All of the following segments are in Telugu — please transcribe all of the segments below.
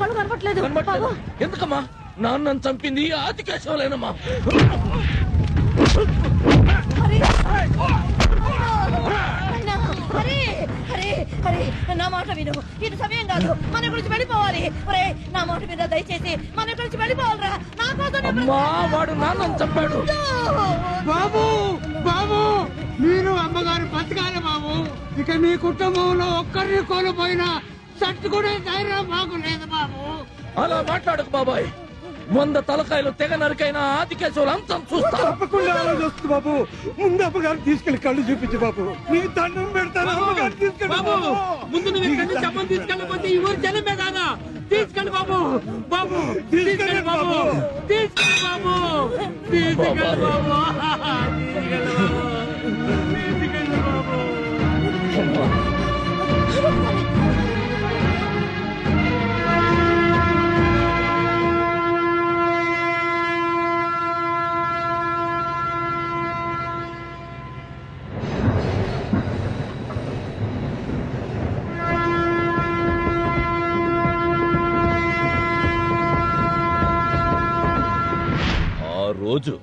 కనబడట్లేదు కనబడట్లేదా? బాబు. ఎందుకమ్మా? నాన్నని చంపింది ఆది కేశవలేనమ్మా నా మాట విను. ఇది సమయం కాదు. మన గురించి వెళ్ళిపోవాలి. ఒరే నా మాట మీద దయచేసి. మన గురించి వెళ్ళిపోవాలిరా. నా కోసం వాడు నాన్నని చంపాడు. బాబు బాబు మీరు అమ్మగారు బతకాలి బాబు. ఇక మీ కుటుంబంలో ఒక్కరిని కోల్పోయినా తట్టుకునే ధైర్యం మాకు లేదు బాబు. అలా మాట్లాడకు బాబాయ్. వంద తలకాయలు తెగ నరికైనా ఆది కేశవులు అంతం చూస్తా తప్పకుండా ఆలోచిస్తుంది బాబు. ముందు అమ్మగారు తీసుకెళ్ళి కళ్ళు చూపించు బాబు. నీకు దండం పెడతాను. అమ్మగారు తీసుకెళ్ళి బాబు ముందు నువ్వు ఇక్కడి నుంచి అమ్మని తీసుకెళ్ళకపోతే ఈ ఊరు జనమే కాదా? తీసుకెళ్ళి బాబు బాబు తీసుకెళ్ళి బాబు తీసుకెళ్ళి బాబు తీసుకెళ్ళి బాబు తీసుకెళ్ళి బాబు. తీసుకెళ్ళి బాబు. రోజు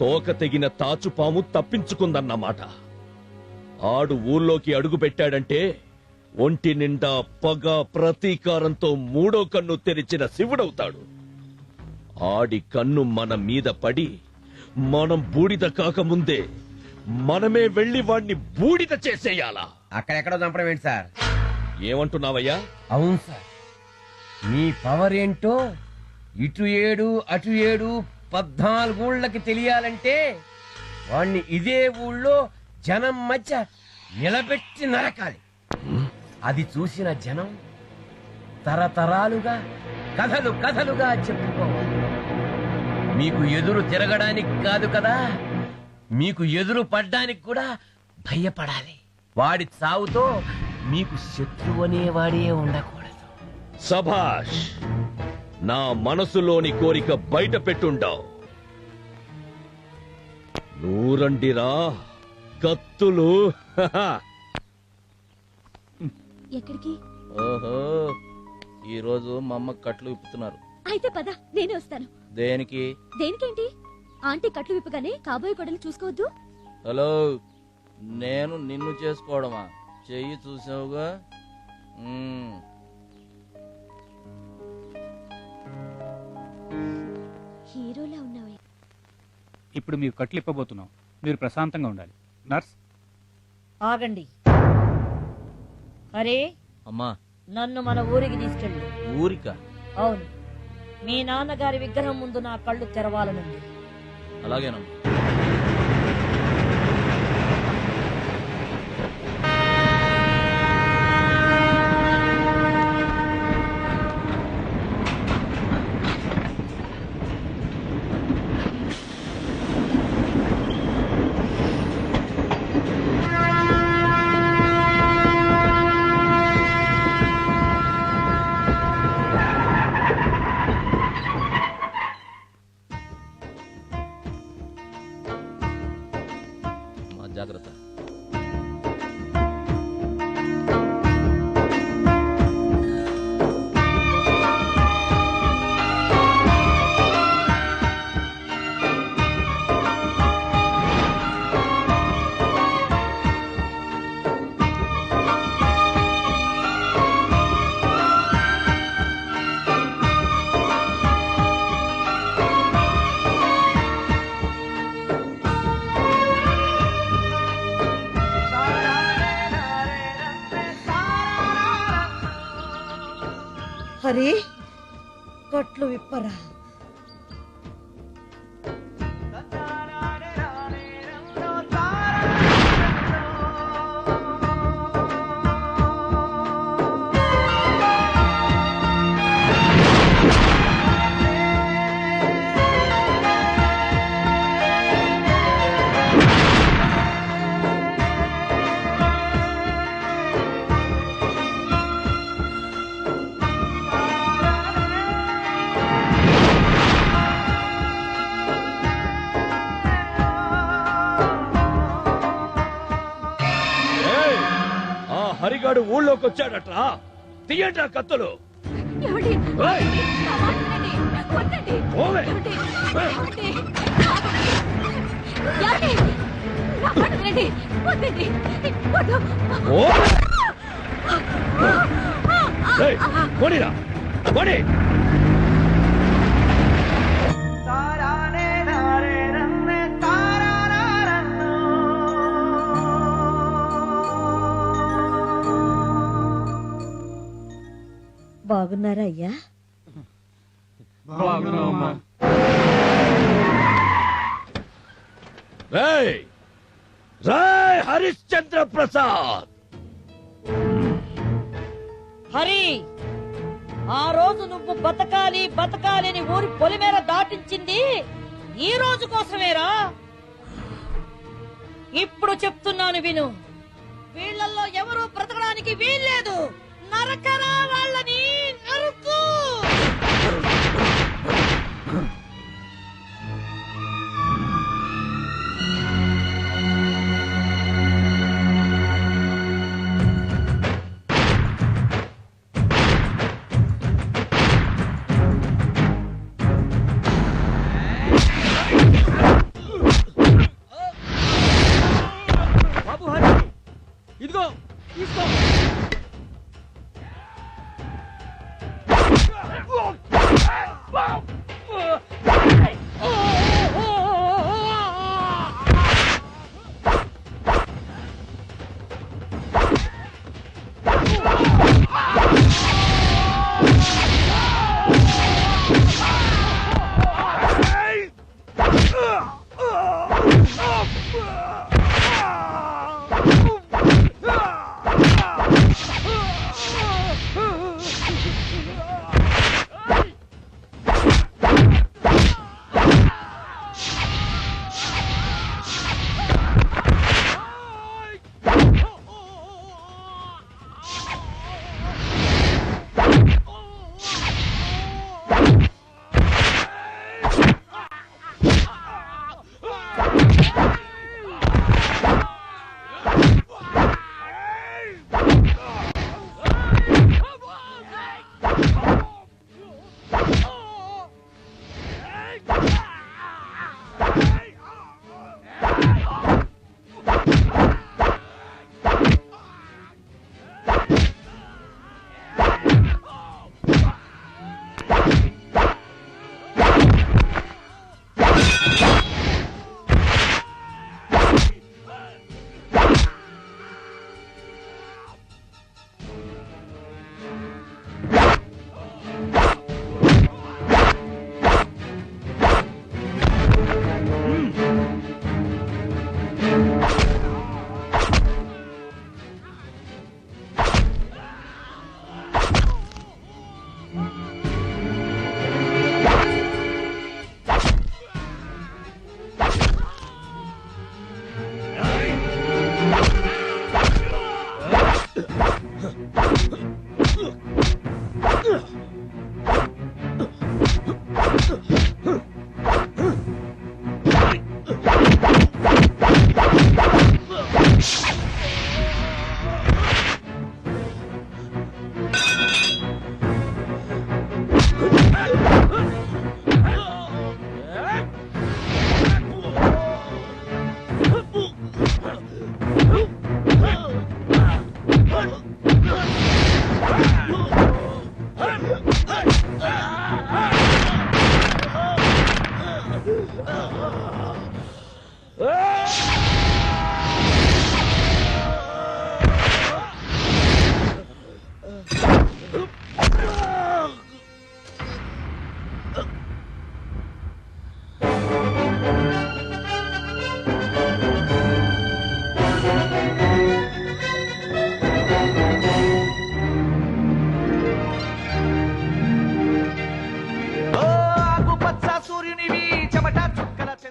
తోక తెగిన తాచుపాము తప్పించుకుందన్నమాట. ఆడు ఊళ్ళోకి అడుగు పెట్టాడంటే ఒంటి నిండా పగ ప్రతీకారంతో మూడో కన్ను తెరిచిన శివుడవుతాడు. ఆడి కన్ను మన మీద పడి మనం బూడిద కాకముందే మనమే వెళ్ళి వాణ్ణి బూడిద చేసేయాలా? అక్కడెక్కడో చంపడం ఏంటి సార్? ఏమంటున్నావయ్యా? అవును సార్. మీ పవర్ ఏంటో ఇటు ఏడు అటు ఏడు పద్నాలుగూళ్ళకి తెలియాలంటే వాణ్ణి ఇదే ఊళ్ళో జనం మధ్య నిలబెట్టి నరకాలి. అది చూసిన జనం తరతరాలుగా కథలు కథలుగా చెప్పుకోవాలి. మీకు ఎదురు తిరగడానికి కాదు కదా మీకు ఎదురు పడ్డానికి కూడా భయపడాలి. వాడి సావుతో మీకు శత్రువు అనేవాడే ఉండకూడదు. సభాష్ నా మనసులోని కోరిక బయట పెట్టుండావు నూరండిరా కత్తులు. ఎక్కడికి? ఓహో ఈ రోజు మా అమ్మ కట్లు విప్పుతున్నారు. అయితే పద నేనే వస్తాను. దేనికి? దేనికేంటి? ఆంటీ కట్లు విప్పగానే కాబోయే కొడలు చూసుకోవద్దు. హలో నేను నిన్ను చేసుకోవడమా? చెయ్యి చూసావుగా? హీరోలా ఉన్నావే. ఇప్పుడు మీరు కట్లు ఇప్పబోతున్నాం మీరు ప్రశాంతంగా ఉండాలి. నర్స్? ఆగండి. అరే అమ్మా. నన్ను మన ఊరికి తీసుకెళ్ళు. ఊరిక? అవును. మీ నాన్నగారి విగ్రహం ముందు నా కళ్ళు తెరవాలనుంది. అలాగేనమ్మా. హరి కట్లు విప్పరా. హరిగాడు ఊళ్ళోకి వచ్చాడట్రా తీయండి కత్తులు ఏమండి? ఏయ్! నా బాగున్నారా అయ్యా? రేయ్ రాయ్ హరిశ్చంద్ర ప్రసాద్ హరి ఆ రోజు నువ్వు బతకాలి బతకాలి అని ఊరి పొలిమేర దాటించింది ఈ రోజు కోసమేరా? ఇప్పుడు చెప్తున్నాను విను. వీళ్ళల్లో ఎవరు బ్రతకడానికి వీల్లేదు. நடக்கறா வல்லனி நெருப்பு Oh!